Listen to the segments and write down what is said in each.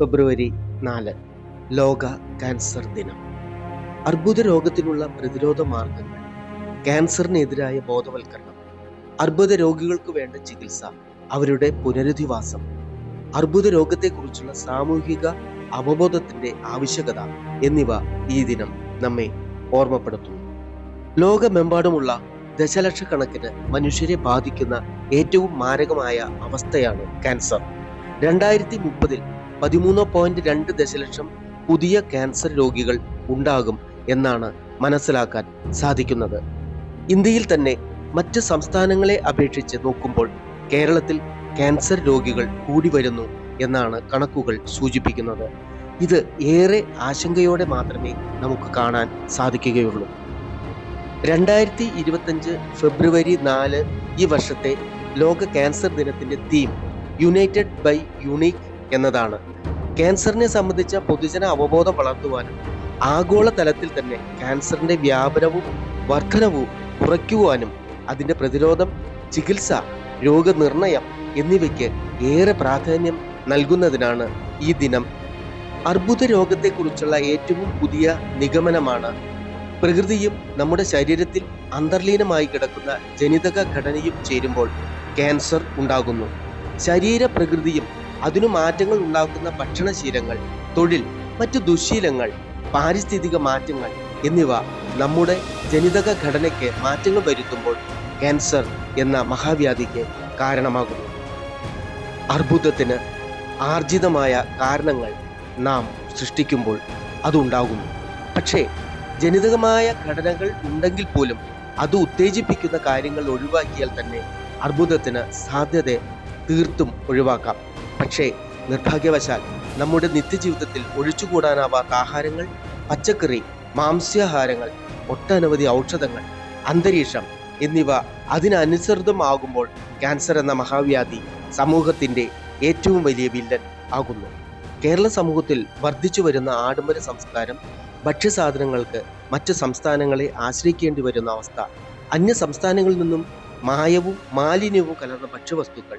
ഫെബ്രുവരി നാല് ലോക ക്യാൻസർ ദിനം. അർബുദ രോഗത്തിനുള്ള പ്രതിരോധ മാർഗങ്ങൾ ക്യാൻസറിനെതിരായ ബോധവൽക്കരണം അർബുദ രോഗികൾക്ക് വേണ്ട ചികിത്സ അവരുടെ പുനരധിവാസം അർബുദ രോഗത്തെക്കുറിച്ചുള്ള സാമൂഹിക അവബോധത്തിന്റെ ആവശ്യകത എന്നിവ ഈ ദിനം നമ്മെ ഓർമ്മപ്പെടുത്തുന്നു. ലോകമെമ്പാടുമുള്ള ദശലക്ഷക്കണക്കിന് മനുഷ്യരെ ബാധിക്കുന്ന ഏറ്റവും മാരകമായ അവസ്ഥയാണ് ക്യാൻസർ. രണ്ടായിരത്തി മുപ്പതിൽ പതിമൂന്ന് പോയിന്റ് രണ്ട് ദശലക്ഷം പുതിയ ക്യാൻസർ രോഗികൾ ഉണ്ടാകും എന്നാണ് മനസ്സിലാക്കാൻ സാധിക്കുന്നത്. ഇന്ത്യയിൽ തന്നെ മറ്റ് സംസ്ഥാനങ്ങളെ അപേക്ഷിച്ച് നോക്കുമ്പോൾ കേരളത്തിൽ ക്യാൻസർ രോഗികൾ കൂടി വരുന്നു എന്നാണ് കണക്കുകൾ സൂചിപ്പിക്കുന്നത്. ഇത് ഏറെ ആശങ്കയോടെ മാത്രമേ നമുക്ക് കാണാൻ സാധിക്കുകയുള്ളൂ. രണ്ടായിരത്തി ഇരുപത്തഞ്ച് ഫെബ്രുവരി നാല് ഈ വർഷത്തെ ലോക ക്യാൻസർ ദിനത്തിന്റെ തീം യുണൈറ്റഡ് ബൈ യുണീക്ക് എന്നതാണ്. ക്യാൻസറിനെ സംബന്ധിച്ച പൊതുജന അവബോധം വളർത്തുവാനും ആഗോള തലത്തിൽ തന്നെ ക്യാൻസറിന്റെ വ്യാപനവും വർധനവും കുറയ്ക്കുവാനും അതിന്റെ പ്രതിരോധം ചികിത്സ രോഗനിർണയം എന്നിവയ്ക്ക് ഏറെ പ്രാധാന്യം നൽകുന്നതിനാണ് ഈ ദിനം. അർബുദ രോഗത്തെക്കുറിച്ചുള്ള ഏറ്റവും പുതിയ നിഗമനമാണ്. പ്രകൃതിയും നമ്മുടെ ശരീരത്തിൽ അന്തർലീനമായി കിടക്കുന്ന ജനിതക ഘടനയും ചേരുമ്പോൾ ക്യാൻസർ ഉണ്ടാകുന്നു. ശരീര പ്രകൃതിയും അതിനു മാറ്റങ്ങൾ ഉണ്ടാക്കുന്ന ഭക്ഷണശീലങ്ങൾ തൊഴിൽ മറ്റു ദുശീലങ്ങൾ പാരിസ്ഥിതിക മാറ്റങ്ങൾ എന്നിവ നമ്മുടെ ജനിതക ഘടനയ്ക്ക് മാറ്റങ്ങൾ വരുത്തുമ്പോൾ ക്യാൻസർ എന്ന മഹാവ്യാധിക്ക് കാരണമാകുന്നു. അർബുദത്തിന് ആർജിതമായ കാരണങ്ങൾ നാം സൃഷ്ടിക്കുമ്പോൾ അതുണ്ടാകുന്നു പക്ഷേ ജനിതകമായ ഘടനകൾ ഉണ്ടെങ്കിൽ പോലും അത് ഉത്തേജിപ്പിക്കുന്ന കാര്യങ്ങൾ ഒഴിവാക്കിയാൽ തന്നെ അർബുദത്തിന് സാധ്യത തീർത്തും ഒഴിവാക്കാം. പക്ഷേ നിർഭാഗ്യവശാൽ നമ്മുടെ നിത്യജീവിതത്തിൽ ഒഴിച്ചുകൂടാനാവാത്ത ആഹാരങ്ങൾ പച്ചക്കറി മാംസ്യാഹാരങ്ങൾ ഒട്ടനവധി ഔഷധങ്ങൾ അന്തരീക്ഷം എന്നിവ അതിനനുസൃതമാകുമ്പോൾ ക്യാൻസർ എന്ന മഹാവ്യാധി സമൂഹത്തിന്റെ ഏറ്റവും വലിയ വില്ലൻ ആകുന്നു. കേരള സമൂഹത്തിൽ വർദ്ധിച്ചു വരുന്ന ആഡംബര സംസ്കാരം ഭക്ഷ്യസാധനങ്ങൾക്ക് മറ്റ് സംസ്ഥാനങ്ങളെ ആശ്രയിക്കേണ്ടി വരുന്ന അവസ്ഥ അന്യ സംസ്ഥാനങ്ങളിൽ നിന്നും മായവും മാലിന്യവും കലർന്ന ഭക്ഷ്യവസ്തുക്കൾ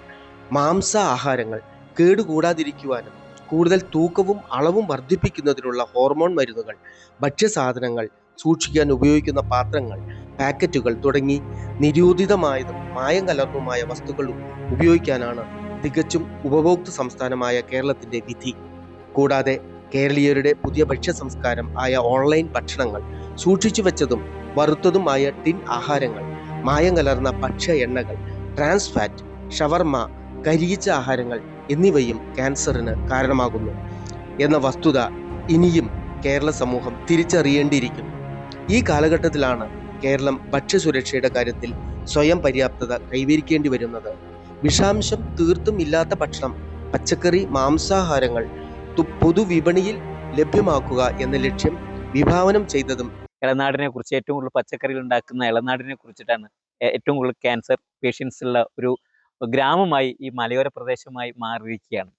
മാംസ ആഹാരങ്ങൾ കേടുകൂടാതിരിക്കുവാനും കൂടുതൽ തൂക്കവും അളവും വർദ്ധിപ്പിക്കുന്നതിനുള്ള ഹോർമോൺ മരുന്നുകൾ ഭക്ഷ്യസാധനങ്ങൾ സൂക്ഷിക്കാൻ ഉപയോഗിക്കുന്ന പാത്രങ്ങൾ പാക്കറ്റുകൾ തുടങ്ങി നിരോധിതമായതും മായം കലർന്നതുമായ വസ്തുക്കളും ഉപയോഗിക്കാനാണ് തികച്ചും ഉപഭോക്തൃ സംസ്ഥാനമായ കേരളത്തിന്റെ വിധി. കൂടാതെ കേരളീയരുടെ പുതിയ ഭക്ഷ്യ സംസ്കാരം ആയ ഓൺലൈൻ ഭക്ഷണങ്ങൾ സൂക്ഷിച്ചു വെച്ചതും വറുത്തതുമായ ടിൻ ആഹാരങ്ങൾ മായം കലർന്ന ഭക്ഷ്യ എണ്ണകൾ ട്രാൻസ് ഫാറ്റ് ഷവർമ കരിയിച്ച ആഹാരങ്ങൾ എന്നിവയും ക്യാൻസറിന് കാരണമാകുന്നു എന്ന വസ്തുത ഇനിയും കേരള സമൂഹം തിരിച്ചറിയേണ്ടിയിരിക്കുന്നു. ഈ കാലഘട്ടത്തിലാണ് കേരളം ഭക്ഷ്യസുരക്ഷയുടെ കാര്യത്തിൽ സ്വയം പര്യാപ്തത കൈവരിക്കേണ്ടി വരുന്നത്. വിഷാംശം തീർത്തും ഇല്ലാത്ത ഭക്ഷണം പച്ചക്കറി മാംസാഹാരങ്ങൾ പൊതുവിപണിയിൽ ലഭ്യമാക്കുക എന്ന ലക്ഷ്യം വിഭാവനം ചെയ്തതും ഇളനാടിനെ കുറിച്ച് ഏറ്റവും കൂടുതൽ പച്ചക്കറികൾ ഉണ്ടാക്കുന്ന ഇളനാടിനെ കുറിച്ചിട്ടാണ്. ഏറ്റവും കൂടുതൽ ക്യാൻസർ പേഷ്യൻസ് ഉള്ള ഒരു ഗ്രാമമായി ഈ മലയോര പ്രദേശമായി മാറിയിരിക്കുകയാണ്.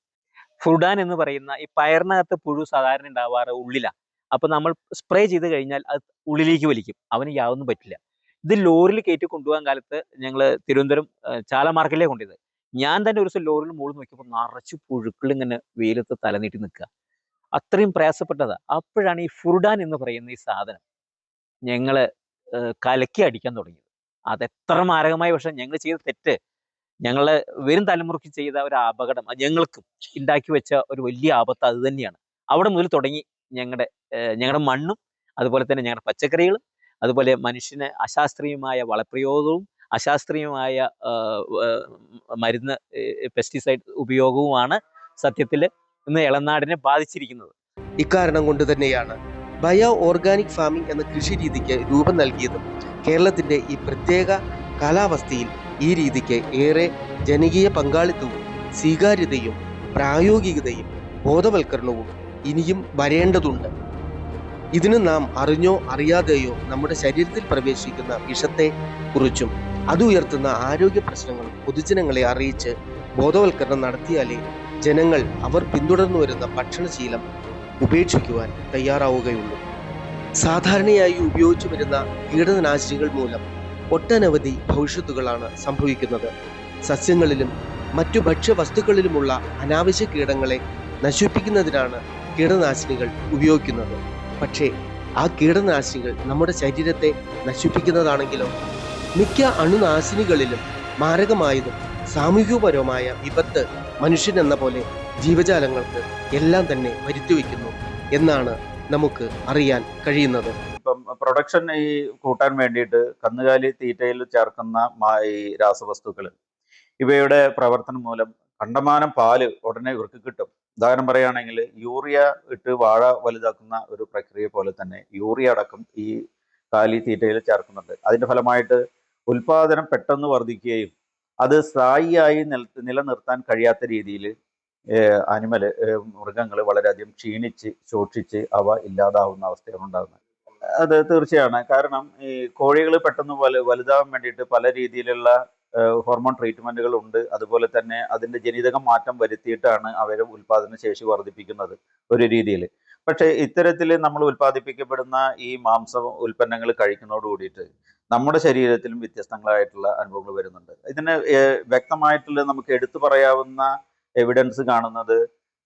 ഫുഡാൻ എന്ന് പറയുന്ന ഈ പയറിനകത്ത് പുഴു സാധാരണ ഉണ്ടാവാറ് ഉള്ളിലാണ് അപ്പൊ നമ്മൾ സ്പ്രേ ചെയ്ത് കഴിഞ്ഞാൽ അത് ഉള്ളിലേക്ക് വലിക്കും. അവന് യാതൊന്നും പറ്റില്ല. ഇത് ലോറിയിൽ കയറ്റി കൊണ്ടുപോകാൻ കാലത്ത് ഞങ്ങൾ തിരുവനന്തപുരം ചാല മാർക്കറ്റിലേ കൊണ്ടുപോയത്. ഞാൻ തന്നെ ഒരു ദിവസം ലോറിയിൽ മുകളിൽ നോക്കിയപ്പോൾ നിറച്ച് പുഴുക്കൾ ഇങ്ങനെ വെയിലത്ത് തലനീട്ടി നിൽക്കുക. അത്രയും പ്രയാസപ്പെട്ടതാ. അപ്പോഴാണ് ഈ ഫുർഡാൻ എന്ന് പറയുന്ന ഈ സാധനം ഞങ്ങൾ കലക്കി അടിക്കാൻ തുടങ്ങിയത്. അതെത്ര മാരകമായ പക്ഷെ ഞങ്ങൾ ചെയ്ത തെറ്റ് ഞങ്ങൾ വരും തലമുറയ്ക്ക് ചെയ്ത ഒരു അപകടം ഞങ്ങൾക്കും ഉണ്ടാക്കി വെച്ച ഒരു വലിയ ആപത്ത് അത് തന്നെയാണ്. അവിടെ മുതൽ തുടങ്ങി ഞങ്ങളുടെ ഞങ്ങളുടെ മണ്ണും അതുപോലെ തന്നെ ഞങ്ങളുടെ പച്ചക്കറികളും അതുപോലെ മനുഷ്യന് അശാസ്ത്രീയമായ വളപ്രയോഗവും അശാസ്ത്രീയമായ മരുന്ന് പെസ്റ്റിസൈഡ് ഉപയോഗവുമാണ് സത്യത്തിൽ ഇന്ന് ഇളനാടിനെ ബാധിച്ചിരിക്കുന്നത്. ഇക്കാരണം കൊണ്ട് തന്നെയാണ് ബയോ ഓർഗാനിക് ഫാമിംഗ് എന്ന കൃഷി രീതിക്ക് രൂപം നൽകിയതും കേരളത്തിന്റെ ഈ പ്രത്യേക കാലാവസ്ഥയിൽ ഈ രീതിക്ക് ഏറെ ജനകീയ പങ്കാളിത്തവും സ്വീകാര്യതയും പ്രായോഗികതയും ബോധവൽക്കരണവും ഇനിയും വരേണ്ടതുണ്ട്. ഇതിന് നാം അറിഞ്ഞോ അറിയാതെയോ നമ്മുടെ ശരീരത്തിൽ പ്രവേശിക്കുന്ന വിഷത്തെ കുറിച്ചും അത് ഉയർത്തുന്ന ആരോഗ്യ പ്രശ്നങ്ങളും പൊതുജനങ്ങളെ അറിയിച്ച് ബോധവൽക്കരണം നടത്തിയാലേ ജനങ്ങൾ അവർ പിന്തുടർന്നു വരുന്ന ഭക്ഷണശീലം ഉപേക്ഷിക്കുവാൻ തയ്യാറാവുകയുള്ളൂ. സാധാരണയായി ഉപയോഗിച്ചു വരുന്ന കീടനാശിനികൾ മൂലം ഒട്ടനവധി ഭവിഷ്യത്തുകളാണ് സംഭവിക്കുന്നത്. സസ്യങ്ങളിലും മറ്റു ഭക്ഷ്യവസ്തുക്കളിലുമുള്ള അനാവശ്യ കീടങ്ങളെ നശിപ്പിക്കുന്നതിനാണ് കീടനാശിനികൾ ഉപയോഗിക്കുന്നത്. പക്ഷേ ആ കീടനാശിനികൾ നമ്മുടെ ശരീരത്തെ നശിപ്പിക്കുന്നതാണെങ്കിലോ? മിക്ക അണുനാശിനികളിലും മാരകമായതും സാമൂഹികപരവുമായ വിപത്ത് മനുഷ്യൻ എന്ന പോലെ ജീവജാലങ്ങൾക്ക് എല്ലാം തന്നെ വരുത്തിവെക്കുന്നു എന്നാണ് നമുക്ക് അറിയാൻ കഴിയുന്നത്. ഇപ്പം പ്രൊഡക്ഷൻ ഈ കൂട്ടാൻ വേണ്ടിയിട്ട് കന്നുകാലി തീറ്റയിൽ ചേർക്കുന്ന ഈ രാസവസ്തുക്കൾ ഇവയുടെ പ്രവർത്തനം മൂലം കണ്ടമാനം പാൽ ഉടനെ ഇവർക്ക് കിട്ടും. ഉദാഹരണം പറയുകയാണെങ്കിൽ യൂറിയ ഇട്ട് വാഴ വലുതാക്കുന്ന ഒരു പ്രക്രിയ പോലെ തന്നെ യൂറിയ അടക്കം ഈ കാലി തീറ്റയിൽ ചേർക്കുന്നുണ്ട്. അതിന്റെ ഫലമായിട്ട് ഉൽപാദനം പെട്ടെന്ന് വർദ്ധിക്കുകയും അത് സ്ഥായിയായി നില നിലനിർത്താൻ കഴിയാത്ത രീതിയിൽ അനിമൽ മൃഗങ്ങൾ വളരെയധികം ക്ഷീണിച്ച് ശോഷിച്ച് അവ ഇല്ലാതാവുന്ന അവസ്ഥയാണ് ഉണ്ടാകുന്നത്. അത് തീർച്ചയാണ്. കാരണം ഈ കോഴികൾ പെട്ടെന്ന് വലു വലുതാവാൻ വേണ്ടിയിട്ട് പല രീതിയിലുള്ള ഹോർമോൺ ട്രീറ്റ്മെന്റുകൾ ഉണ്ട്. അതുപോലെ തന്നെ അതിന്റെ ജനിതക മാറ്റം വരുത്തിയിട്ടാണ് അവരെ ഉൽപാദന ശേഷി വർദ്ധിപ്പിക്കുന്നത് ഒരു രീതിയിൽ പക്ഷേ ഇത്തരത്തിൽ നമ്മൾ ഉൽപ്പാദിപ്പിക്കപ്പെടുന്ന ഈ മാംസ ഉൽപ്പന്നങ്ങൾ കഴിക്കുന്നതോട് കൂടിയിട്ട് നമ്മുടെ ശരീരത്തിലും വ്യത്യസ്തങ്ങളായിട്ടുള്ള അനുഭവങ്ങൾ വരുന്നുണ്ട്. ഇതിന് വ്യക്തമായിട്ടുള്ള നമുക്ക് എടുത്തു പറയാവുന്ന എവിഡൻസ് കാണുന്നത്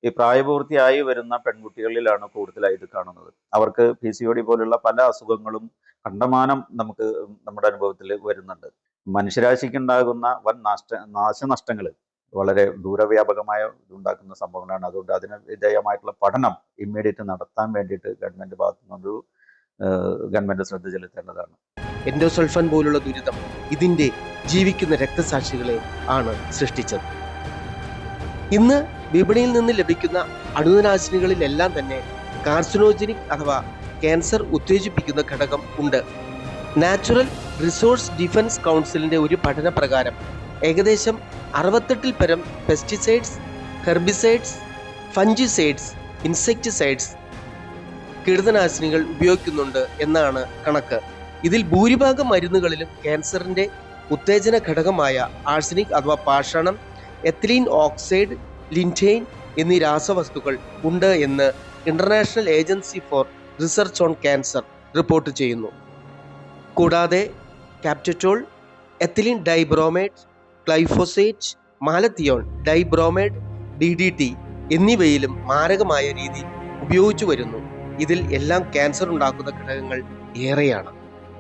ഈ പ്രായപൂർത്തിയായി വരുന്ന പെൺകുട്ടികളിലാണ് കൂടുതലായി ഇത് കാണുന്നത്. അവർക്ക് പി സി ഒ ഡി പോലുള്ള പല അസുഖങ്ങളും കണ്ടമാനം നമുക്ക് നമ്മുടെ അനുഭവത്തിൽ വരുന്നുണ്ട്. മനുഷ്യരാശിക്കുണ്ടാകുന്ന വൻ നാശ നാശനഷ്ടങ്ങൾ വളരെ ദൂരവ്യാപകമായ ഇതുണ്ടാക്കുന്ന സംഭവങ്ങളാണ്. അതുകൊണ്ട് അതിന് വിധേയമായിട്ടുള്ള പഠനം ഇമ്മീഡിയറ്റ് നടത്താൻ വേണ്ടിയിട്ട് ഗവൺമെന്റ് ഭാഗത്തു നിന്നൊരു ഗവൺമെന്റ് ശ്രദ്ധ ചെലുത്തേണ്ടതാണ്. എൻഡോസൾഫൻ പോലുള്ള ദുരിതം ഇതിന്റെ ജീവിക്കുന്ന രക്തസാക്ഷികളെ ആണ് സൃഷ്ടിച്ചത്. ഇന്ന് വിപണിയിൽ നിന്ന് ലഭിക്കുന്ന അണുനാശിനികളിലെല്ലാം തന്നെ കാർസിനോജനിക് അഥവാ ക്യാൻസർ ഉത്തേജിപ്പിക്കുന്ന ഘടകം ഉണ്ട്. നാച്ചുറൽ റിസോഴ്സ് ഡിഫൻസ് കൗൺസിലിന്റെ ഒരു പഠന പ്രകാരം ഏകദേശം അറുപത്തെട്ടിൽ പരം പെസ്റ്റിസൈഡ്സ് ഹെർബിസൈഡ്സ് ഫഞ്ചിസൈഡ്സ് ഇൻസെക്ടിസൈഡ്സ് കീടനാശിനികൾ ഉപയോഗിക്കുന്നുണ്ട് എന്നാണ് കണക്ക്. ഇതിൽ ഭൂരിഭാഗം മരുന്നുകളിലും ക്യാൻസറിന്റെ ഉത്തേജന ഘടകമായ ആഴ്സനിക് അഥവാ പാഷാണം എത്തിലീൻ ഓക്സൈഡ് ലിന്റെയിൻ എന്നീ രാസവസ്തുക്കൾ ഉണ്ട് എന്ന് International Agency for Research on Cancer report ചെയ്യുന്നു. കൂടാതെ കാപ്റ്ററ്റോൾ ethylene dibromate glyphosate malathion dibromide D D T എന്നിവയിലും മാരകമായ രീതിയിൽ ഉപയോഗിച്ചു വരുന്നു. ഇതിൽ എല്ലാം ക്യാൻസർ ഉണ്ടാക്കുന്ന ഘടകങ്ങൾ ഏറെയാണ്.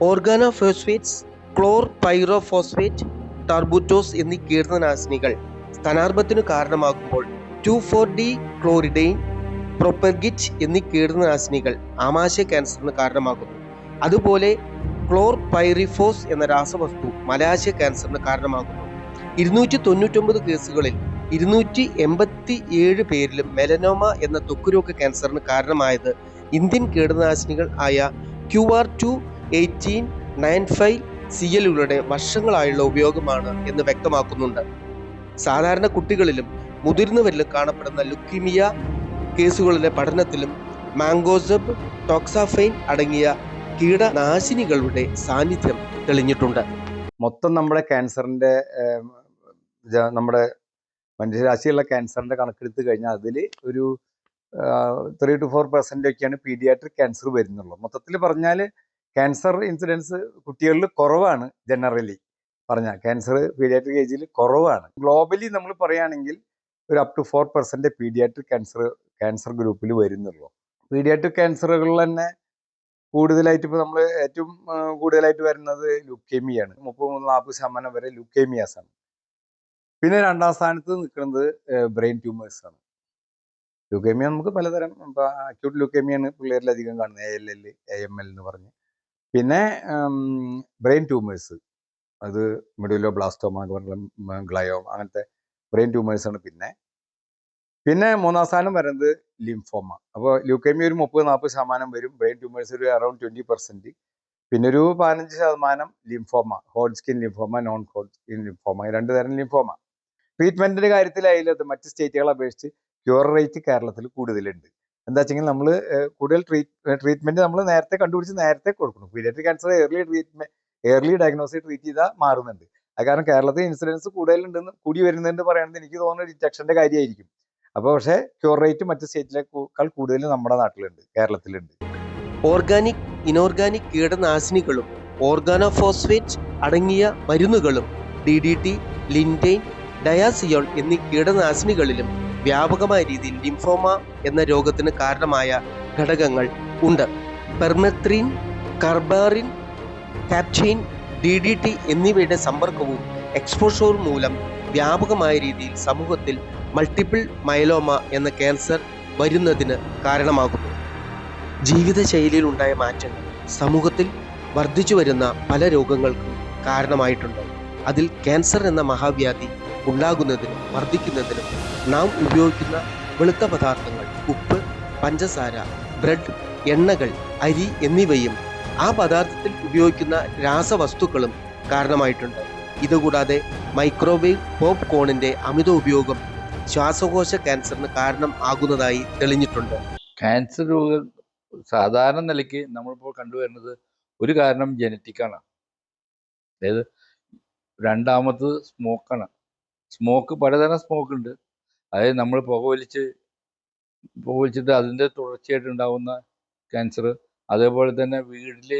ഓർഗാനോഫോസ്ഫേറ്റ്സ് ക്ലോർ പൈറോഫോസ്ഫേറ്റ് ടർബുറ്റോസ് എന്നീ കീടനാശിനികൾ സ്ഥാനാർഭത്തിനു കാരണമാകുമ്പോൾ ടു ഫോർ ഡി ക്ലോറിഡൈൻ പ്രൊപ്പർഗിറ്റ് എന്നീ കീടനാശിനികൾ ആമാശയ ക്യാൻസറിന് കാരണമാകുന്നു. അതുപോലെ ക്ലോർ പൈറിഫോസ് എന്ന രാസവസ്തു മലാശയ ക്യാൻസറിന് കാരണമാകുന്നു. ഇരുന്നൂറ്റി തൊണ്ണൂറ്റൊമ്പത് കേസുകളിൽ ഇരുന്നൂറ്റി എൺപത്തി ഏഴ് പേരിലും മെലനോമ എന്ന ത്വക്കുരോഗ ക്യാൻസറിന് കാരണമായത് ഇന്ത്യൻ കീടനാശിനികൾ ആയ Q R two eighteen nine five C എല്ലുകളുടെ വർഷങ്ങളായുള്ള ഉപയോഗമാണ് എന്ന് വ്യക്തമാക്കുന്നുണ്ട്. സാധാരണ കുട്ടികളിലും മുതിർന്നവരിലും കാണപ്പെടുന്ന ലുക്കിമിയ കേസുകളിലെ പഠനത്തിലും മാംഗോസബ് ടോക്സാഫൈൻ അടങ്ങിയ കീടനാശിനികളുടെ സാന്നിധ്യം തെളിഞ്ഞിട്ടുണ്ട്. മൊത്തം നമ്മുടെ ക്യാൻസറിന്റെ നമ്മുടെ മനുഷ്യരാശിയുള്ള ക്യാൻസറിന്റെ കണക്കെടുത്ത് കഴിഞ്ഞാൽ അതിൽ ഒരു ത്രീ ടു ഫോർ പെർസെന്റ് ഒക്കെയാണ് പീഡിയാട്രിക് ക്യാൻസർ വരുന്നുള്ളൂ. മൊത്തത്തിൽ പറഞ്ഞാൽ ക്യാൻസർ ഇൻസിഡൻസ് കുട്ടികളിൽ കുറവാണ് ജനറലി. പറഞ്ഞാൽ ക്യാൻസർ പീഡിയാട്രിക് ഏജിൽ കുറവാണ്. ഗ്ലോബലി നമ്മൾ പറയുകയാണെങ്കിൽ ഒരു up to four percent paediatric cancer cancer ഗ്രൂപ്പിൽ വരുന്നുള്ളൂ. പീഡിയാട്രിക് ക്യാൻസറുകളിൽ തന്നെ കൂടുതലായിട്ട് ഇപ്പോൾ നമ്മൾ ഏറ്റവും കൂടുതലായിട്ട് വരുന്നത് ലുക്കേമിയാണ് മുപ്പത് മുതൽ നാൽപ്പത് ശതമാനം വരെ ലുക്കേമിയാസ് ആണ്. പിന്നെ രണ്ടാം സ്ഥാനത്ത് നിൽക്കുന്നത് ബ്രെയിൻ ട്യൂമേഴ്സ് ആണ്. ലുക്കേമിയ നമുക്ക് പലതരം ഇപ്പോൾ അക്യൂട്ട് ലുക്കേമിയാണ് പിള്ളേരിലധികം കാണുന്നത് A L L A M L എന്ന് പറഞ്ഞ്. പിന്നെ ബ്രെയിൻ ട്യൂമേഴ്സ് അത് മെഡുലോ ബ്ലാസ്റ്റോമ എന്ന് പറഞ്ഞ ഗ്ലയോം അങ്ങനത്തെ ബ്രെയിൻ ട്യൂമേഴ്സാണ് പിന്നെ. പിന്നെ മൂന്നാം സ്ഥാനം വരുന്നത് ലിംഫോമ അപ്പോൾ ല്യൂക്കേമിയ ഒരു മുപ്പത് നാൽപ്പത് ശതമാനം വരും. ബ്രെയിൻ ട്യൂമേഴ്സ് ഒരു അറൌണ്ട് ട്വന്റി പെർസെന്റ് പിന്നെ ഒരു പതിനഞ്ച് ശതമാനം lymphoma Hodgkin lymphoma non Hodgkin lymphoma രണ്ട് തരം ലിംഫോമ ട്രീറ്റ്മെന്റിന്റെ കാര്യത്തിലായാലും അത് മറ്റ് സ്റ്റേറ്റുകളെ അപേക്ഷിച്ച് ക്യൂർ റേറ്റ് കേരളത്തിൽ കൂടുതലുണ്ട്. എന്താ വെച്ചെങ്കിൽ നമ്മൾ കൂടുതൽ ട്രീറ്റ് ട്രീറ്റ്മെന്റ് നമ്മൾ നേരത്തെ കണ്ടുപിടിച്ച് നേരത്തെ കൊടുക്കണം. Paediatric cancer early treatment early diagnosis treat ചെയ്താൽ മാറുന്നുണ്ട്. അത് കാരണം കേരളത്തിൽ ഇൻസിഡൻസ് കൂടുതലുണ്ടെന്ന് കൂടി വരുന്നുണ്ട് പറയുന്നത് എനിക്ക് തോന്നുന്നത് ഡിറ്റക്ഷന്റെ കാര്യമായിരിക്കും. അപ്പോൾ പക്ഷേ ക്യൂർ റേറ്റ് മറ്റ് സ്റ്റേറ്റിലേക്കാൾ കൂടുതൽ നമ്മുടെ നാട്ടിലുണ്ട് കേരളത്തിലുണ്ട്. ഓർഗാനിക് ഇനോർഗാനിക് കീടനാശിനികളും ഓർഗാനോഫോസ്ഫേറ്റ് അടങ്ങിയ മരുന്നുകളും D D T lindane diazinon എന്നീ കീടനാശിനികളിലും വ്യാപകമായ രീതിയിൽ ലിംഫോമ എന്ന രോഗത്തിന് കാരണമായ ഘടകങ്ങൾ ഉണ്ട്. പെർമെത്രീൻ കർബാറിൻ കാപ്റ്റൈൻ ഡി ഡി ടി എന്നിവയുടെ സമ്പർക്കവും എക്സ്പോഷർ മൂലം വ്യാപകമായ രീതിയിൽ സമൂഹത്തിൽ മൾട്ടിപ്പിൾ മൈലോമ എന്ന ക്യാൻസർ വരുന്നതിന് കാരണമാകുന്നു. ജീവിതശൈലിയിൽ ഉണ്ടായ മാറ്റങ്ങൾ സമൂഹത്തിൽ വർദ്ധിച്ചു വരുന്ന പല രോഗങ്ങൾക്കും കാരണമായിട്ടുണ്ട്. അതിൽ ക്യാൻസർ എന്ന മഹാവ്യാധി ഉണ്ടാകുന്നതിനും വർദ്ധിക്കുന്നതിനും നാം ഉപയോഗിക്കുന്ന വെളുത്ത പദാർത്ഥങ്ങൾ ഉപ്പ് പഞ്ചസാര ബ്രെഡ് എണ്ണകൾ അരി എന്നിവയും ആ പദാർത്ഥത്തിൽ ഉപയോഗിക്കുന്ന രാസവസ്തുക്കളും കാരണമായിട്ടുണ്ട്. ഇതുകൂടാതെ മൈക്രോവേവ് പോപ്കോണിന്റെ അമിത ഉപയോഗം ശ്വാസകോശ ക്യാൻസറിന് കാരണം ആകുന്നതായി തെളിഞ്ഞിട്ടുണ്ട്. ക്യാൻസർ രോഗം സാധാരണ നിലയ്ക്ക് നമ്മളിപ്പോൾ കണ്ടുവരുന്നത് ഒരു കാരണം ജനറ്റിക്കാണ്. അതായത് രണ്ടാമത്തത് സ്മോക്കാണ്. സ്മോക്ക് പലതരം സ്മോക്ക് ഉണ്ട് അതായത് നമ്മൾ പുകവലിച്ച് പുകവലിച്ചിട്ട് അതിന്റെ തുടർച്ചയായിട്ട് ഉണ്ടാകുന്ന ക്യാൻസർ അതേപോലെ തന്നെ വീട്ടിൽ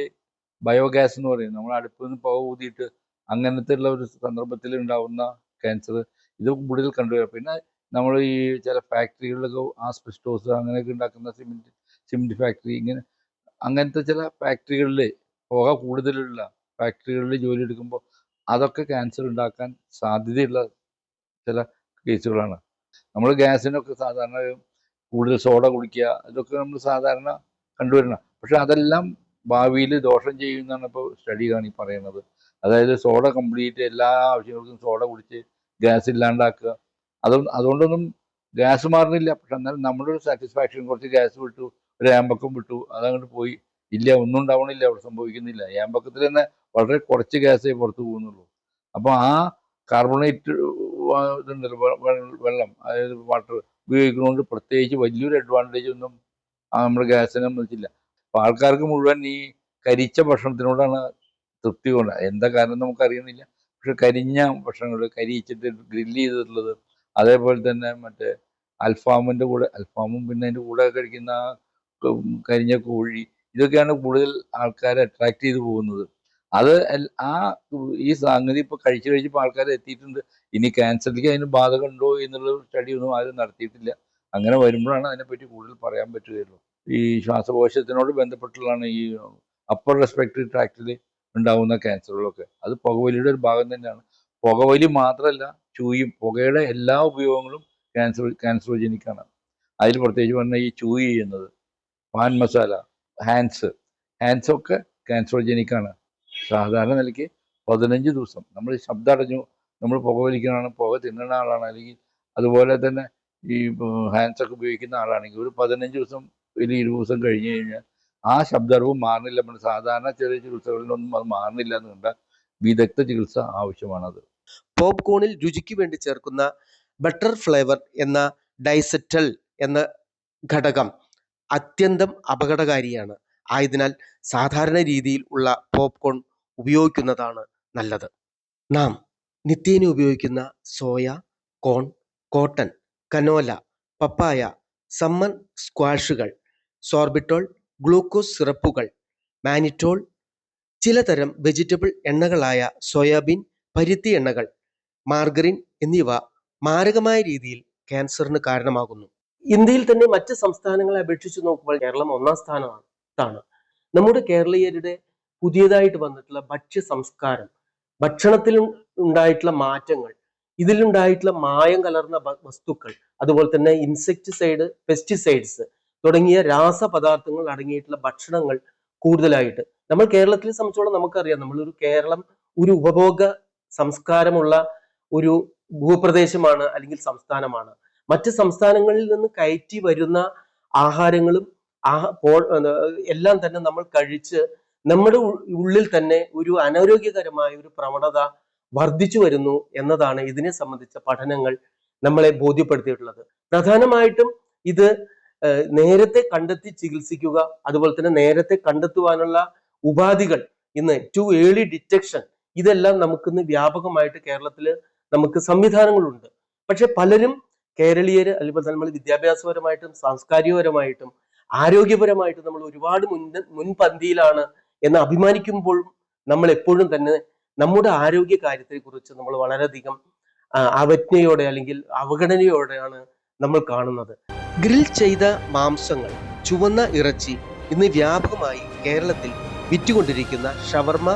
ബയോഗ്യാസ് എന്ന് പറയും. നമ്മൾ അടുപ്പിൽ നിന്ന് പുക ഊതിയിട്ട് അങ്ങനത്തെ ഉള്ള ഒരു സന്ദർഭത്തിൽ ഉണ്ടാകുന്ന ക്യാൻസർ ഇത് കൂടുതൽ കണ്ടുവരാം. പിന്നെ നമ്മൾ ഈ ചില ഫാക്ടറികളിലൊക്കെ ആസ്ബസ്റ്റോസ് അങ്ങനെയൊക്കെ ഉണ്ടാക്കുന്ന സിമെന്റ് സിമെന്റ് ഫാക്ടറി ഇങ്ങനെ അങ്ങനത്തെ ചില ഫാക്ടറികളിൽ പുക കൂടുതലുള്ള ഫാക്ടറികളിൽ ജോലി എടുക്കുമ്പോൾ അതൊക്കെ ക്യാൻസർ ഉണ്ടാക്കാൻ സാധ്യതയുള്ള ചില കേസുകളാണ്. നമ്മൾ ഗ്യാസിനൊക്കെ സാധാരണ കൂടുതൽ സോഡ കുടിക്കുക ഇതൊക്കെ നമ്മൾ സാധാരണ കണ്ടുവരണം പക്ഷെ അതെല്ലാം ഭാവിയിൽ ദോഷം ചെയ്യുമെന്നാണ് ഇപ്പോൾ സ്റ്റഡി കാണി പറയുന്നത്. അതായത് സോഡ കംപ്ലീറ്റ് എല്ലാ ആവശ്യങ്ങൾക്കും സോഡ കുടിച്ച് ഗ്യാസ് ഇല്ലാണ്ടാക്കുക. അതുകൊണ്ട് അതുകൊണ്ടൊന്നും ഗ്യാസ് മാറുന്നില്ല. പക്ഷെ എന്നാലും നമ്മുടെ ഒരു സാറ്റിസ്ഫാക്ഷൻ കുറച്ച് ഗ്യാസ് വിട്ടു ഒരു ഏമ്പക്കം വിട്ടു അതങ്ങോട്ട് പോയി. ഇല്ല ഒന്നും ഉണ്ടാവണില്ല അവിടെ സംഭവിക്കുന്നില്ല. ഏമ്പക്കത്തിൽ തന്നെ വളരെ കുറച്ച് ഗ്യാസേ പുറത്തു പോകുന്നുള്ളൂ. അപ്പോൾ ആ കാർബണേറ്റ് ഇതുണ്ടല്ലോ വെള്ളം അതായത് വാട്ടർ ഉപയോഗിക്കുന്നതുകൊണ്ട് പ്രത്യേകിച്ച് വലിയൊരു അഡ്വാന്റേജ് ഒന്നും നമ്മുടെ ഗ്യാസിനെ സംബന്ധിച്ചില്ല. അപ്പോൾ ആൾക്കാർക്ക് മുഴുവൻ ഈ കരിച്ച ഭക്ഷണത്തിനോടാണ് തൃപ്തി കൊണ്ട്. എന്താ കാരണം നമുക്കറിയുന്നില്ല. പക്ഷെ കരിഞ്ഞ ഭക്ഷണങ്ങൾ കരിയിച്ചിട്ട് ഗ്രില്ല് ചെയ്തിട്ടുള്ളത് അതേപോലെ തന്നെ മറ്റേ അൽഫാമിന്റെ കൂടെ അൽഫാമും പിന്നെ അതിന്റെ കൂടെ കഴിക്കുന്ന കരിഞ്ഞ കോഴി ഇതൊക്കെയാണ് കൂടുതൽ ആൾക്കാരെ അട്രാക്ട് ചെയ്തു പോകുന്നത്. അത് ആ ഈ സംഗതി ഇപ്പോൾ കഴിച്ചു കഴിച്ചപ്പോൾ ആൾക്കാർ എത്തിയിട്ടുണ്ട്. ഇനി ക്യാൻസറിലേക്ക് അതിന് ബാധകമുണ്ടോ എന്നുള്ള സ്റ്റഡി ഒന്നും ആരും നടത്തിയിട്ടില്ല. അങ്ങനെ വരുമ്പോഴാണ് അതിനെപ്പറ്റി കൂടുതൽ പറയാൻ പറ്റുകയുള്ളൂ. ഈ ശ്വാസകോശത്തിനോട് ബന്ധപ്പെട്ടുള്ളതാണ് ഈ അപ്പർ റെസ്പെക്ടറി ട്രാക്റ്റിൽ ഉണ്ടാകുന്ന ക്യാൻസറുകളൊക്കെ അത് പുകവലിയുടെ ഒരു ഭാഗം തന്നെയാണ്. പുകവലി മാത്രമല്ല ചൂയും പുകയുടെ എല്ലാ ഉപയോഗങ്ങളും ക്യാൻസർ ക്യാൻസറോജനിക്കാണ് അതിൽ പ്രത്യേകിച്ച് പറഞ്ഞാൽ ഈ ചൂയ് ചെയ്യുന്നത് പാൻ മസാല ഹാൻഡ്സ് ഹാൻഡ്സ് ഒക്കെ ക്യാൻസറോജനിക്കാണ് സാധാരണ നിലയ്ക്ക് പതിനഞ്ച് ദിവസം നമ്മൾ ശബ്ദം അടഞ്ഞു നമ്മൾ പുക വലിക്കുന്ന പുക തിന്നുന്ന ആളാണ് അല്ലെങ്കിൽ അതുപോലെ തന്നെ ഈ ഹാൻഡ്സ് ഒക്കെ ഉപയോഗിക്കുന്ന ആളാണെങ്കിൽ ഒരു പതിനഞ്ച് ദിവസം ഒരു ഇരുപത് ദിവസം കഴിഞ്ഞ് കഴിഞ്ഞാൽ ആ ശബ്ദർവും മാറുന്നില്ല. നമ്മൾ സാധാരണ ചെറിയ ചികിത്സകളിലൊന്നും അത് മാറുന്നില്ല എന്ന് കണ്ട വിദഗ്ധ ചികിത്സ ആവശ്യമാണത്. പോപ്കോണിൽ രുചിക്ക് വേണ്ടി ചേർക്കുന്ന ബട്ടർ ഫ്ലേവർ എന്ന ഡൈസെറ്റൽ എന്ന ഘടകം അത്യന്തം അപകടകാരിയാണ്. ആയതിനാൽ സാധാരണ രീതിയിൽ ഉള്ള പോപ്കോൺ ഉപയോഗിക്കുന്നതാണ് നല്ലത്. നാം നിത്യേന ഉപയോഗിക്കുന്ന soya corn cotton canola papaya summer സ്ക്വാഷുകൾ sorbitol glucose സിറപ്പുകൾ മാനിറ്റോൾ ചിലതരം വെജിറ്റബിൾ എണ്ണകളായ സോയാബീൻ പരുത്തി എണ്ണകൾ മാർഗറിൻ എന്നിവ മാരകമായ രീതിയിൽ ക്യാൻസറിന് കാരണമാകുന്നു. ഇന്ത്യയിൽ തന്നെ മറ്റ് സംസ്ഥാനങ്ങളെ അപേക്ഷിച്ച് നോക്കുമ്പോൾ കേരളം ഒന്നാം സ്ഥാനമാണ് നമ്മുടെ കേരളീയരുടെ പുതിയതായിട്ട് വന്നിട്ടുള്ള ഭക്ഷ്യ സംസ്കാരം ഭക്ഷണത്തിൽ ഉണ്ടായിട്ടുള്ള മാറ്റങ്ങൾ ഇതിലുണ്ടായിട്ടുള്ള മായം കലർന്ന വസ്തുക്കൾ അതുപോലെ തന്നെ ഇൻസെക്ടിസൈഡ് പെസ്റ്റിസൈഡ്സ് തുടങ്ങിയ രാസപദാർത്ഥങ്ങൾ അടങ്ങിയിട്ടുള്ള ഭക്ഷണങ്ങൾ കൂടുതലായിട്ട്. നമ്മൾ കേരളത്തിലെ സംബന്ധിച്ചോളം നമുക്കറിയാം. നമ്മളൊരു കേരളം ഒരു ഉപഭോഗ സംസ്കാരമുള്ള ഒരു ഭൂപ്രദേശമാണ് അല്ലെങ്കിൽ സംസ്ഥാനമാണ്. മറ്റ് സംസ്ഥാനങ്ങളിൽ നിന്ന് കയറ്റി വരുന്ന ആഹാരങ്ങളും എല്ലാം തന്നെ നമ്മൾ കഴിച്ച് നമ്മുടെ ഉള്ളിൽ തന്നെ ഒരു അനാരോഗ്യകരമായ ഒരു പ്രവണത വർദ്ധിച്ചു വരുന്നു എന്നതാണ് ഇതിനെ സംബന്ധിച്ച പഠനങ്ങൾ നമ്മളെ ബോധ്യപ്പെടുത്തിയിട്ടുള്ളത്. പ്രധാനമായിട്ടും ഇത് നേരത്തെ കണ്ടെത്തി ചികിത്സിക്കുക അതുപോലെ തന്നെ നേരത്തെ കണ്ടെത്തുവാനുള്ള ഉപാധികൾ ഇന്ന് ടു ഏർലി ഡിറ്റക്ഷൻ ഇതെല്ലാം നമുക്കിന്ന് വ്യാപകമായിട്ട് കേരളത്തിൽ നമുക്ക് സംവിധാനങ്ങളുണ്ട്. പക്ഷെ പലരും കേരളീയർ അതുപോലെ നമ്മൾ വിദ്യാഭ്യാസപരമായിട്ടും സാംസ്കാരികപരമായിട്ടും ആരോഗ്യപരമായിട്ടും നമ്മൾ ഒരുപാട് മുൻ മുൻപന്തിയിലാണ് എന്ന് അഭിമാനിക്കുമ്പോഴും നമ്മൾ എപ്പോഴും തന്നെ നമ്മുടെ ആരോഗ്യ കാര്യത്തെ കുറിച്ച് നമ്മൾ വളരെയധികം അവജ്ഞയോടെ അല്ലെങ്കിൽ അവഗണനയോടെയാണ് നമ്മൾ കാണുന്നത്. ഗ്രിൽ ചെയ്ത മാംസങ്ങൾ ചുവന്ന ഇറച്ചി ഇന്ന് വ്യാപകമായി കേരളത്തിൽ വിറ്റുകൊണ്ടിരിക്കുന്ന ഷവർമ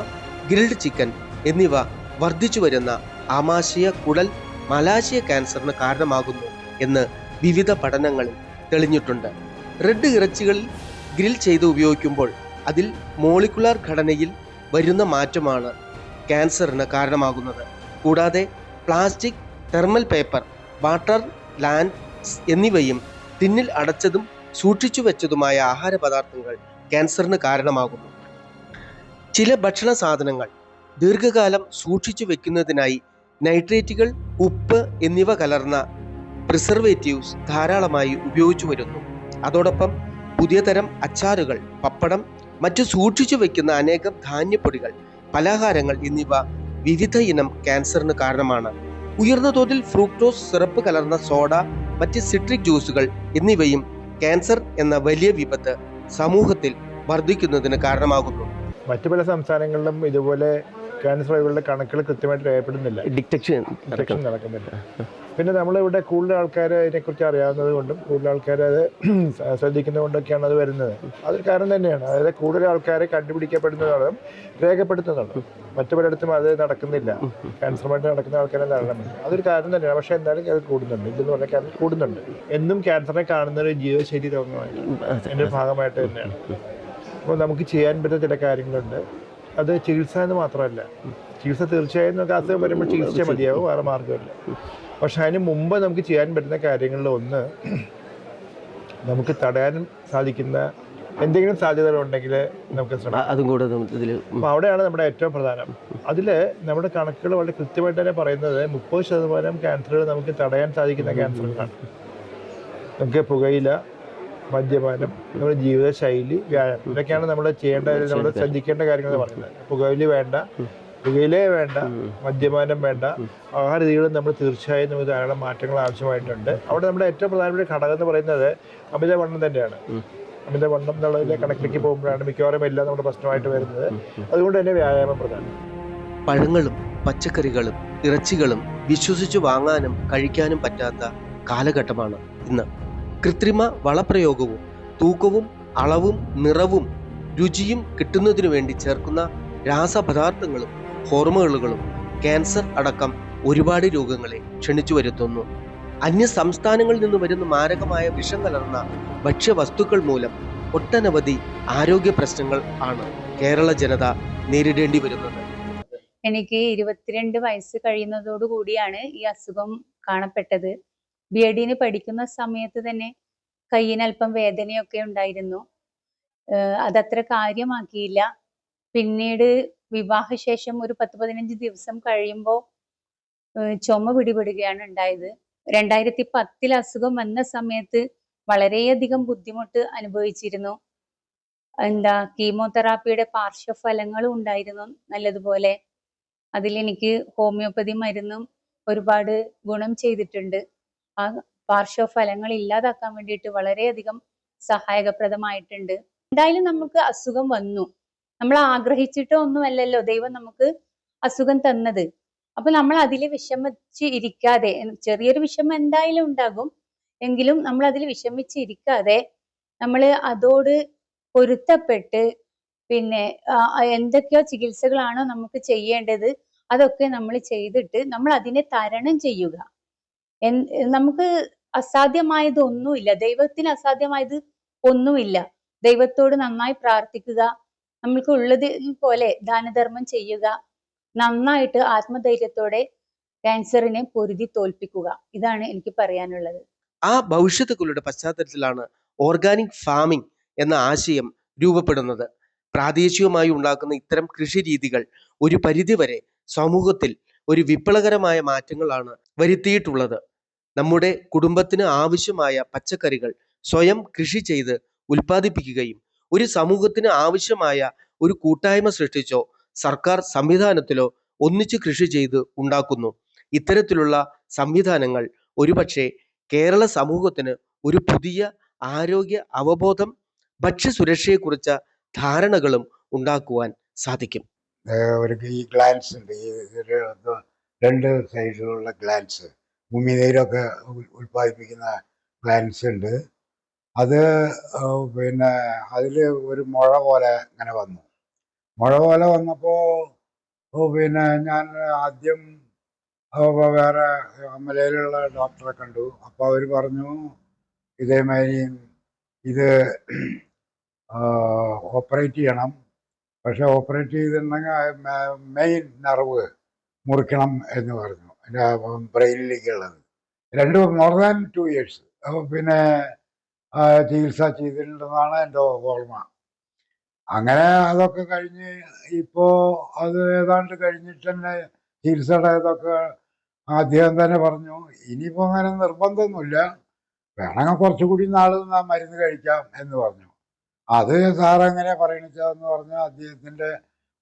ഗ്രിൽഡ് ചിക്കൻ എന്നിവ വർദ്ധിച്ചു വരുന്ന ആമാശയ കുടൽ മലാശയ ക്യാൻസറിന് കാരണമാകുന്നു എന്ന് വിവിധ പഠനങ്ങളിൽ തെളിഞ്ഞിട്ടുണ്ട്. റെഡ് ഇറച്ചികളിൽ ഗ്രിൽ ചെയ്ത് ഉപയോഗിക്കുമ്പോൾ അതിൽ മോളിക്കുലാർ ഘടനയിൽ വരുന്ന മാറ്റമാണ് ക്യാൻസറിന് കാരണമാകുന്നത്. കൂടാതെ plastic thermal paper water land എന്നിവയും ടിന്നിൽ അടച്ചതും സൂക്ഷിച്ചു വെച്ചതുമായ ആഹാര പദാർത്ഥങ്ങൾ ക്യാൻസറിന് കാരണമാകുന്നു. ചില ഭക്ഷണ സാധനങ്ങൾ ദീർഘകാലം സൂക്ഷിച്ചു വെക്കുന്നതിനായി നൈട്രേറ്റുകൾ ഉപ്പ് എന്നിവ കലർന്ന പ്രിസർവേറ്റീവ്സ് ധാരാളമായി ഉപയോഗിച്ചു വരുന്നു. അതോടൊപ്പം പുതിയ തരം അച്ചാറുകൾ പപ്പടം മറ്റു സൂക്ഷിച്ചു വെക്കുന്ന അനേകം ധാന്യപ്പൊടികൾ പലഹാരങ്ങൾ എന്നിവ വിവിധ ഇനം ക്യാൻസറിന് കാരണമാണ്. ഉയർന്ന തോതിൽ ഫ്രൂക്ടോസ് സിറപ്പ് കലർന്ന സോഡ മറ്റ് സിട്രിക് ജ്യൂസുകൾ എന്നിവയും ക്യാൻസർ എന്ന വലിയ വിപത്ത് സമൂഹത്തിൽ വർദ്ധിക്കുന്നതിന് കാരണമാകുന്നു. മറ്റു പല സംസ്ഥാനങ്ങളിലും ഇതുപോലെ ക്യാൻസർ രോഗികളുടെ കണക്കുകൾ കൃത്യമായിട്ട് രേഖപ്പെടുന്നില്ല. ഡിറ്റക്ഷൻ ഡിറ്റക്ഷൻ നടക്കുന്നില്ല. പിന്നെ നമ്മളിവിടെ കൂടുതൽ ആൾക്കാർ അതിനെക്കുറിച്ച് അറിയാവുന്നത് കൊണ്ടും കൂടുതൽ ആൾക്കാർ അത് ശ്രദ്ധിക്കുന്നത് കൊണ്ടൊക്കെയാണ് അത് വരുന്നത്. അതൊരു കാരണം തന്നെയാണ്. അതായത് കൂടുതൽ ആൾക്കാരെ കണ്ടുപിടിക്കപ്പെടുന്നതാണ് രേഖപ്പെടുത്തുന്നുള്ളൂ മറ്റു പലയിടത്തും അത് നടക്കുന്നില്ല. ക്യാൻസറുമായിട്ട് നടക്കുന്ന ആൾക്കാരെ നടക്കുന്നില്ല അതൊരു കാരണം തന്നെയാണ്. പക്ഷേ എന്തായാലും അത് കൂടുന്നുണ്ട്. ഇതെന്ന് പറഞ്ഞാൽ കാരണം കൂടുന്നുണ്ട്. എന്നും ക്യാൻസറിനെ കാണുന്ന ഒരു ജീവിതശൈലി രോഗമായിട്ട് എന്റെ ഭാഗമായിട്ട് തന്നെയാണ്. അപ്പോൾ നമുക്ക് ചെയ്യാൻ പറ്റുന്ന ചില കാര്യങ്ങളുണ്ട്. അത് ചികിത്സ എന്ന് മാത്രമല്ല. ചികിത്സ തീർച്ചയായും നമുക്ക് അസുഖം വരുമ്പോൾ ചികിത്സ മതിയാവും വേറെ മാർഗമില്ല പക്ഷെ അതിന് മുമ്പ് നമുക്ക് ചെയ്യാൻ പറ്റുന്ന കാര്യങ്ങളിൽ ഒന്ന് നമുക്ക് തടയാൻ സാധിക്കുന്ന എന്തെങ്കിലും സാധ്യതകളുണ്ടെങ്കിൽ നമുക്ക് ശ്രമിക്കാം. അതും കൂടെ ഇതിൽ അവിടെയാണ് നമ്മുടെ ഏറ്റവും പ്രധാനം. അതിൽ നമ്മുടെ കണക്കുകൾ വളരെ കൃത്യമായിട്ട് തന്നെ പറയുന്നത് മുപ്പത് ശതമാനം ക്യാൻസറുകൾ നമുക്ക് തടയാൻ സാധിക്കുന്ന ക്യാൻസറുകളാണ്. നമുക്ക് പുകയില മദ്യപാനം നമ്മുടെ ജീവിതശൈലി വ്യായാമം ഇതൊക്കെയാണ് നമ്മൾ ചെയ്യേണ്ട നമ്മൾ ശ്രദ്ധിക്കേണ്ട കാര്യങ്ങൾ പറയുന്നത്. പുകവലി വേണ്ട പുകയിലേ വേണ്ട മദ്യപാനം വേണ്ട ആഹാര രീതികളും നമ്മൾ തീർച്ചയായും നമുക്ക് ധാരാളം മാറ്റങ്ങൾ ആവശ്യമായിട്ടുണ്ട്. അവിടെ നമ്മുടെ ഏറ്റവും പ്രധാനപ്പെട്ട ഘടകം എന്ന് പറയുന്നത് അമിതവണ്ണം തന്നെയാണ്. അമിതവണ്ണം എന്നുള്ളതിലെ കണക്കിലേക്ക് പോകുമ്പോഴാണ് മിക്കവാറും എല്ലാം നമ്മുടെ പ്രശ്നമായിട്ട് വരുന്നത്. അതുകൊണ്ട് തന്നെ വ്യായാമം പ്രധാനം. പഴങ്ങളും പച്ചക്കറികളും ഇറച്ചികളും വിശ്വസിച്ച് വാങ്ങാനും കഴിക്കാനും പറ്റാത്ത കാലഘട്ടമാണ് ഇന്ന്. കൃത്രിമ വളപ്രയോഗവും തൂക്കവും അളവും നിറവും രുചിയും കിട്ടുന്നതിനു വേണ്ടി ചേർക്കുന്ന രാസപദാർത്ഥങ്ങളും ഹോർമോണുകളും ക്യാൻസർ അടക്കം ഒരുപാട് രോഗങ്ങളെ ക്ഷണിച്ചു വരുത്തുന്നു. അന്യ സംസ്ഥാനങ്ങളിൽ നിന്ന് വരുന്ന മാരകമായ വിഷം കലർന്ന ഭക്ഷ്യവസ്തുക്കൾ മൂലം ഒട്ടനവധി ആരോഗ്യ പ്രശ്നങ്ങൾ ആണ് കേരള ജനത നേരിടേണ്ടി വരുന്നത്. എനിക്ക് ഇരുപത്തിരണ്ട് വയസ്സ് കഴിയുന്നതോടു കൂടിയാണ് ഈ അസുഖം കാണപ്പെട്ടത്. ബി എഡിന് പഠിക്കുന്ന സമയത്ത് തന്നെ കയ്യിന് അല്പം വേദനയൊക്കെ ഉണ്ടായിരുന്നു. അതത്ര കാര്യമാക്കിയില്ല. പിന്നീട് വിവാഹശേഷം ഒരു പത്ത് പതിനഞ്ച് ദിവസം കഴിയുമ്പോൾ ചുമ പിടിപെടുകയാണ് ഉണ്ടായത്. രണ്ടായിരത്തി പത്തിൽ അസുഖം വന്ന സമയത്ത് വളരെയധികം ബുദ്ധിമുട്ട് അനുഭവിച്ചിരുന്നു. എന്താ കീമോതെറാപ്പിയുടെ പാർശ്വഫലങ്ങളും ഉണ്ടായിരുന്നു നല്ലതുപോലെ. അതിലെനിക്ക് ഹോമിയോപ്പതി മരുന്നും ഒരുപാട് ഗുണം ചെയ്തിട്ടുണ്ട്. ആ പാർശ്വഫലങ്ങൾ ഇല്ലാതാക്കാൻ വേണ്ടിയിട്ട് വളരെയധികം സഹായകപ്രദമായിട്ടുണ്ട്. എന്തായാലും നമുക്ക് അസുഖം വന്നു. നമ്മൾ ആഗ്രഹിച്ചിട്ടോ ഒന്നുമല്ലല്ലോ ദൈവം നമുക്ക് അസുഖം തന്നത്. അപ്പൊ നമ്മൾ അതിൽ വിഷമിച്ച് ഇരിക്കാതെ ചെറിയൊരു വിഷമം എന്തായാലും ഉണ്ടാകും. എങ്കിലും നമ്മൾ അതിൽ വിഷമിച്ച് ഇരിക്കാതെ നമ്മൾ അതോട് പൊരുത്തപ്പെട്ട് പിന്നെ എന്തൊക്കെയോ ചികിത്സകളാണോ നമുക്ക് ചെയ്യേണ്ടത് അതൊക്കെ നമ്മൾ ചെയ്തിട്ട് നമ്മൾ അതിനെ തരണം ചെയ്യുക. നമുക്ക് അസാധ്യമായത് ഒന്നുമില്ല ദൈവത്തിന് അസാധ്യമായത് ഒന്നുമില്ല. ദൈവത്തോട് നന്നായി പ്രാർത്ഥിക്കുക നമ്മൾക്ക് ഉള്ളത് പോലെ ദാനധർമ്മം ചെയ്യുക നന്നായിട്ട് ആത്മധൈര്യത്തോടെ ക്യാൻസറിനെ പൊരുതി തോൽപ്പിക്കുക. ഇതാണ് എനിക്ക് പറയാനുള്ളത്. ആ ഭവിഷ്യത്തുക്കളുടെ പശ്ചാത്തലത്തിലാണ് ഓർഗാനിക് ഫാമിംഗ് എന്ന ആശയം രൂപപ്പെടുന്നത്. പ്രാദേശികമായി ഉണ്ടാക്കുന്ന ഇത്തരം കൃഷി ഒരു പരിധിവരെ സമൂഹത്തിൽ ഒരു വിപ്ലവകരമായ മാറ്റങ്ങളാണ് വരുത്തിയിട്ടുള്ളത്. നമ്മുടെ കുടുംബത്തിന് ആവശ്യമായ പച്ചക്കറികൾ സ്വയം കൃഷി ചെയ്ത് ഉൽപ്പാദിപ്പിക്കുകയും ഒരു സമൂഹത്തിന് ആവശ്യമായ ഒരു കൂട്ടായ്മ സൃഷ്ടിച്ചോ സർക്കാർ സംവിധാനത്തിലോ ഒന്നിച്ച് കൃഷി ചെയ്ത് ഉണ്ടാക്കുന്നു. ഇത്തരത്തിലുള്ള സംവിധാനങ്ങൾ ഒരുപക്ഷെ കേരള സമൂഹത്തിന് ഒരു പുതിയ ആരോഗ്യ അവബോധം ഭക്ഷ്യസുരക്ഷയെക്കുറിച്ച ധാരണകളും ഉണ്ടാക്കുവാൻ സാധിക്കും. ഒരു ഈ ഗ്ലാൻസ് ഉണ്ട്. ഈ രണ്ട് സൈഡിലുള്ള ഗ്ലാൻസ്. ഉൽ- ഉൽപ്പാദിപ്പിക്കുന്ന പ്ലാന്റ്സ് ഉണ്ട്. അത് പിന്നെ അതിൽ ഒരു മുഴ പോലെ ഇങ്ങനെ വന്നു. മുഴ പോലെ വന്നപ്പോൾ പിന്നെ ഞാൻ ആദ്യം വേറെ അമലയിലുള്ള ഡോക്ടറെ കണ്ടു. അപ്പോൾ അവർ പറഞ്ഞു ഇതേമാതിരി ഇത് ഓപ്പറേറ്റ് ചെയ്യണം. പക്ഷെ ഓപ്പറേറ്റ് ചെയ്തിട്ടുണ്ടെങ്കിൽ മെയിൻ നർവ് മുറിക്കണം എന്ന് പറഞ്ഞു. ബ്രെയിനിലേക്കുള്ളത്. രണ്ട് മോർ ദാൻ ടു ഇയേഴ്സ് പിന്നെ ചികിത്സ ചെയ്തിട്ടുണ്ടെന്നാണ് എന്റെ ഓർമ്മ. അങ്ങനെ അതൊക്കെ കഴിഞ്ഞ് ഇപ്പോൾ അത് ഏതാണ്ട് കഴിഞ്ഞിട്ട് തന്നെ ചികിത്സയുടെ ഇതൊക്കെ അദ്ദേഹം തന്നെ പറഞ്ഞു. ഇനിയിപ്പോൾ അങ്ങനെ നിർബന്ധമൊന്നുമില്ല. വേണമെങ്കിൽ കുറച്ചുകൂടി നാൾ നാം മരുന്ന് കഴിക്കാം എന്ന് പറഞ്ഞു. അത് സാറെങ്ങനെ പറയണെന്ന് പറയണിച്ചതെന്ന് പറഞ്ഞ് അദ്ദേഹത്തിന്റെ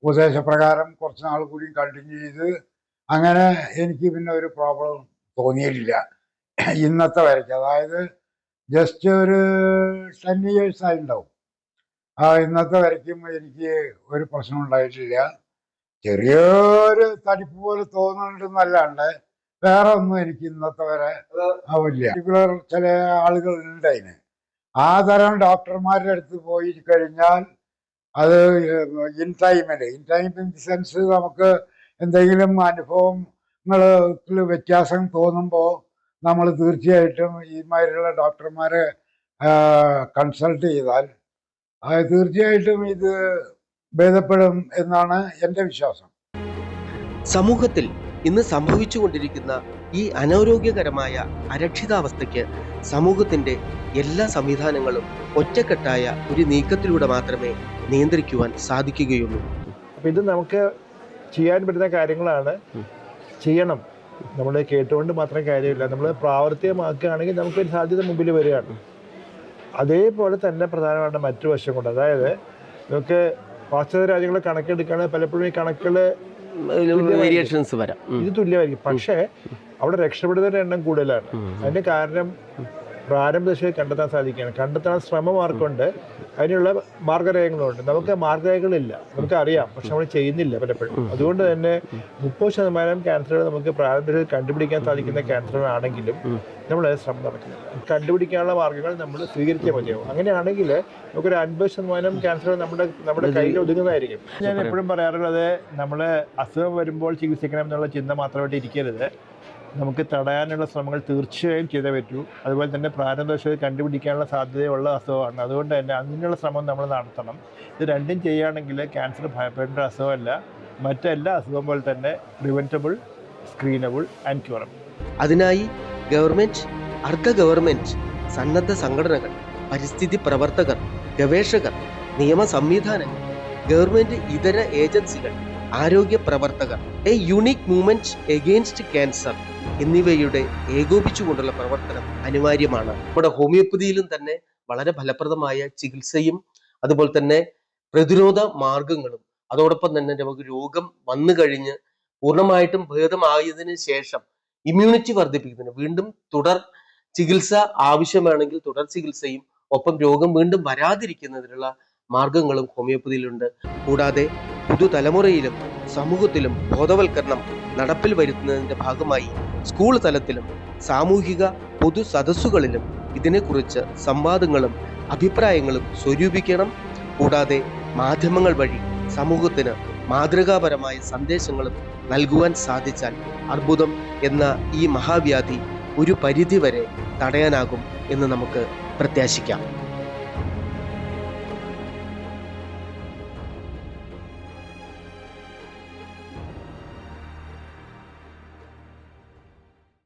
ഉപദേശപ്രകാരം കുറച്ച് നാൾ കൂടി കണ്ടിന്യൂ ചെയ്ത് അങ്ങനെ എനിക്ക് പിന്നെ ഒരു പ്രോബ്ലം തോന്നിയിട്ടില്ല. ഇന്നത്തെ വരയ്ക്ക്. അതായത് ജസ്റ്റ് ഒരു ടെൻ ഇയേഴ്സ് ആയിട്ടുണ്ടാവും. ആ ഇന്നത്തെ വരയ്ക്കും എനിക്ക് ഒരു പ്രശ്നം ഉണ്ടായിട്ടില്ല. ചെറിയൊരു തടിപ്പ് പോലെ തോന്നുന്നുണ്ടെന്നല്ലാണ്ട് വേറെ ഒന്നും എനിക്ക് ഇന്നത്തെ വരെ ആവില്ല. പർട്ടിക്കുലർ ചില ആളുകൾ ഉണ്ട് അതിന്. ആ തരം ഡോക്ടർമാരുടെ അടുത്ത് പോയി കഴിഞ്ഞാൽ അത് ഇൻ ടൈമിൽ in time in the sense നമുക്ക് എന്തെങ്കിലും അനുഭവങ്ങളിൽ വ്യത്യാസം തോന്നുമ്പോൾ നമ്മൾ തീർച്ചയായിട്ടും ഈ മാതിരിയുള്ള ഡോക്ടർമാരെ കൺസൾട്ട് ചെയ്താൽ തീർച്ചയായിട്ടും ഇത് ഭേദപ്പെടും എന്നാണ് എന്റെ വിശ്വാസം. സമൂഹത്തിൽ ഇന്ന് സംഭവിച്ചുകൊണ്ടിരിക്കുന്ന ഈ അനാരോഗ്യകരമായ അരക്ഷിതാവസ്ഥയ്ക്ക് സമൂഹത്തിന്റെ എല്ലാ സംവിധാനങ്ങളും ഒറ്റക്കെട്ടായ ഒരു നീക്കത്തിലൂടെ മാത്രമേ നിയന്ത്രിക്കുവാൻ സാധിക്കുകയുള്ളൂ. അപ്പം ഇത് നമുക്ക് ചെയ്യാൻ പറ്റുന്ന കാര്യങ്ങളാണ് ചെയ്യണം. നമ്മൾ കേട്ടുകൊണ്ട് മാത്രം കാര്യമില്ല. നമ്മൾ പ്രാവർത്തികമാക്കുകയാണെങ്കിൽ നമുക്കൊരു സാധ്യത മുമ്പിൽ വരികയാണ്. അതേപോലെ തന്നെ പ്രധാനമായിട്ട് മറ്റു വശം കൊണ്ട് അതായത് നമുക്ക് പാശ്ചാത്യ രാജ്യങ്ങളെ കണക്കെടുക്കുകയാണെങ്കിൽ പലപ്പോഴും ഈ കണക്കുകൾ വേരിയേഷൻസ് വരാം. ഇത് തുല്യമായിരിക്കും. പക്ഷേ അവിടെ രക്ഷപ്പെടുന്നവരുടെ എണ്ണം കൂടുതലാണ്. അതിന്റെ അതിന്റെ കാരണം പ്രാരംഭ ദശയിൽ കണ്ടെത്താൻ സാധിക്കുകയാണ്. കണ്ടെത്താൻ ശ്രമം ആർക്കുണ്ട് അതിനുള്ള മാർഗരേഖകളുണ്ട്. നമുക്ക് മാർഗരേഖകളില്ല. നമുക്ക് അറിയാം പക്ഷെ നമ്മൾ ചെയ്യുന്നില്ല പലപ്പോഴും. അതുകൊണ്ട് തന്നെ മുപ്പത് ശതമാനം ക്യാൻസറുകൾ നമുക്ക് പ്രാരംഭത്തിൽ കണ്ടുപിടിക്കാൻ സാധിക്കുന്ന ക്യാൻസറുകളാണെങ്കിലും നമ്മൾ ശ്രമം നടക്കുന്നില്ല കണ്ടുപിടിക്കാനുള്ള മാർഗങ്ങൾ നമ്മൾ സ്വീകരിച്ചേ മതിയാവും. അങ്ങനെയാണെങ്കിൽ നമുക്കൊരു അൻപത് ശതമാനം ക്യാൻസറുകൾ നമ്മുടെ നമ്മുടെ കയ്യിൽ ഒതുങ്ങുന്നതായിരിക്കും. ഞാൻ എപ്പോഴും പറയാറുള്ളത് നമ്മൾ അസുഖം വരുമ്പോൾ ചികിത്സിക്കണം എന്നുള്ള ചിന്ത മാത്രമായിട്ട് ഇരിക്കരുത്. നമുക്ക് തടയാനുള്ള ശ്രമങ്ങൾ തീർച്ചയായും ചെയ്തേ പറ്റൂ. അതുപോലെ തന്നെ പ്രാരംഭദശയിൽ കണ്ടുപിടിക്കാനുള്ള സാധ്യതയുള്ള അസുഖമാണ്. അതുകൊണ്ട് തന്നെ അതിനുള്ള ശ്രമം നമ്മൾ നടത്തണം. ഇത് രണ്ടും ചെയ്യുകയാണെങ്കിൽ ക്യാൻസർ ഭയപ്പെടേണ്ട അസുഖമല്ല. മറ്റെല്ലാ അസുഖം പോലെ തന്നെ പ്രിവെന്റബിൾ സ്ക്രീനബിൾ ആൻഡ് ക്യൂറബിൾ അതിനായി ഗവൺമെന്റ് അർദ്ധ ഗവൺമെന്റ് സന്നദ്ധ സംഘടനകൾ പരിസ്ഥിതി പ്രവർത്തകർ ഗവേഷകർ നിയമ സംവിധാനങ്ങൾ ഗവൺമെന്റ് ഇതര ഏജൻസികൾ ആരോഗ്യ പ്രവർത്തകർ a unique movement against cancer എന്നിവയുടെ ഏകോപിച്ചുകൊണ്ടുള്ള പ്രവർത്തനം അനിവാര്യമാണ്. നമ്മുടെ ഹോമിയോപ്പതിയിലും തന്നെ വളരെ ഫലപ്രദമായ ചികിത്സയും അതുപോലെ തന്നെ പ്രതിരോധ മാർഗങ്ങളും അതോടൊപ്പം തന്നെ നമുക്ക് രോഗം വന്നു കഴിഞ്ഞ് പൂർണമായിട്ടും ഭേദമായതിനു ശേഷം ഇമ്മ്യൂണിറ്റി വർദ്ധിപ്പിക്കുന്നതിന് വീണ്ടും തുടർ ചികിത്സ ആവശ്യമാണെങ്കിൽ തുടർ ചികിത്സയും ഒപ്പം രോഗം വീണ്ടും വരാതിരിക്കുന്നതിനുള്ള മാർഗങ്ങളും ഹോമിയോപ്പതിയിലുണ്ട്. കൂടാതെ പുതുതലമുറയിലും സമൂഹത്തിലും ബോധവൽക്കരണം നടപ്പിൽ വരുത്തുന്നതിന്റെ ഭാഗമായി സ്കൂൾ തലത്തിലും സാമൂഹിക പൊതു സദസ്സുകളിലും ഇതിനെക്കുറിച്ച് സംവാദങ്ങളും അഭിപ്രായങ്ങളും സ്വരൂപിക്കണം. കൂടാതെ മാധ്യമങ്ങൾ വഴി സമൂഹത്തിന് മാതൃകാപരമായ സന്ദേശങ്ങളും നൽകുവാൻ സാധിച്ചാൽ അർബുദം എന്ന ഈ മഹാവ്യാധി ഒരു പരിധിവരെ തടയാനാകും എന്ന് നമുക്ക് പ്രത്യാശിക്കാം.